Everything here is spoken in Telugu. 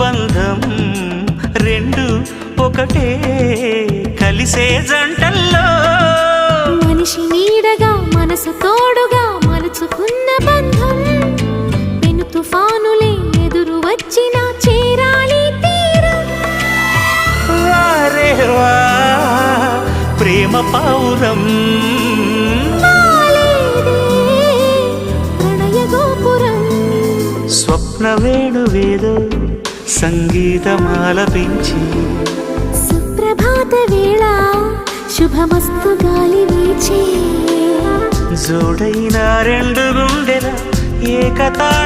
బంధం రెండు ఒకటే కలిసే జంటల్లో. మనిషి నీడగా మనసు తోడుగా మలుచుకున్న బంధం. పెను తుఫానులే ఎదురు వచ్చిన చీరాలి ప్రేమ పౌరం స్వప్న వేణువేదో సంగీతమాలపించి సుప్రభాత వేళ శుభమస్తు గాలి వీచే. జోడైన రెండు గుండెల ఏకతాళమో